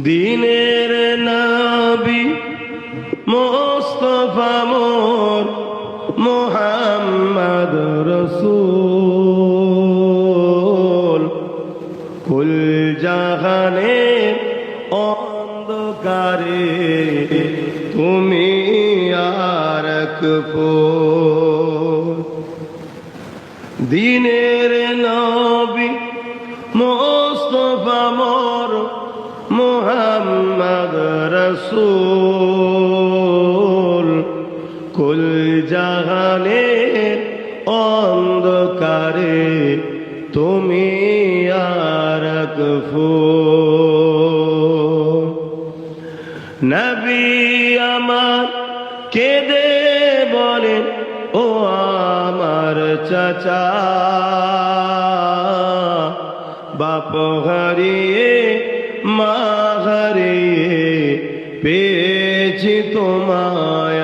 দিনের নবী মোস্তফা মোর মোহাম্মদ রসুল। কুল জাহানে অন্ধকারে তুমি আর দিনের মোহাম্মদ রসুল। কুল জাহানের অন্ধকারে তুমি আর নবী আমার কেঁদে বলেন ও আমার চাচা। হারিয়ে মা হারিয়ে পেয়েছি তোমায়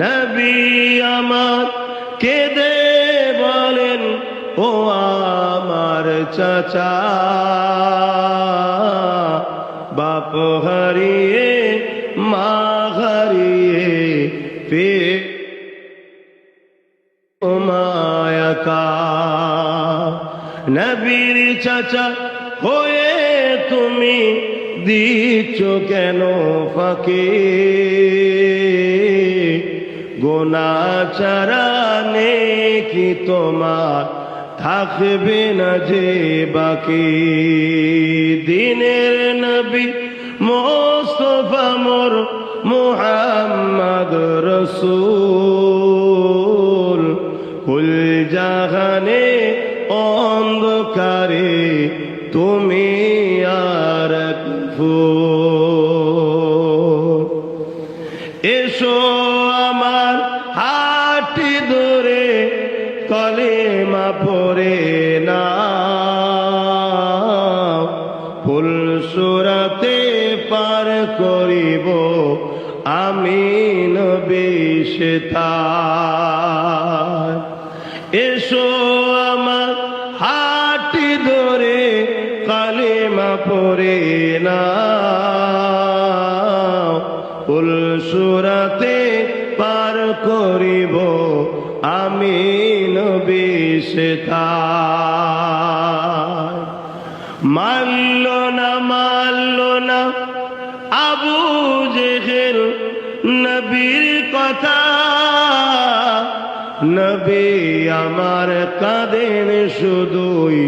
নবী আমার কেঁদে বলেন, ও আমার চাচা, বাপ হারিয়ে, মা হারিয়ে পে নবীর চাচা হয়ে তুমি দিচ্ছ কেন ফাঁকে? গোনা চারা কি তোমার থাকবে না যে বাকি? দিনের নবী মোস্তফা মোর মোহাম্মদ রসুল। জাহানে অন্ধকারে তুমি আর এসো আমার হাটি ধরে, কলেমা পড়ে না ফুল সুরাতে পার করিব, আমি নবিশতা এসো আমার হাটি ধরে কালেমা পড়ে না ফুল সুরাতে পার করিব আমি নবিশতা মাল্ল না মাল্ল না আবু জেহেল নবীর কথা। নবী আমার কাঁদেন শুধুই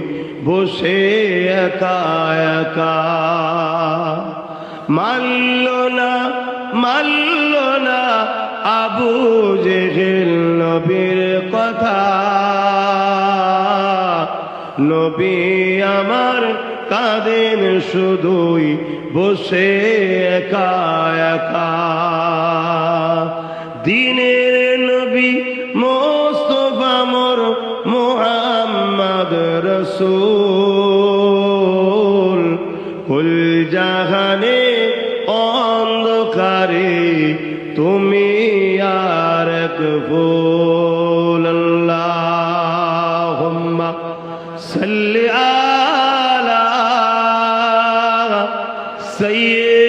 বসে একা একা। মাল্ল না মাল্ল না আবু জেহেল নবীর কথা। নবী আমার কাঁদেন শুধুই বসে একা একা। রসুল কুল জাহানে অন্ধকারে তুমি আর ফুল আল্লাহুম্মা সাল্লি আলা সাইয়্যিদ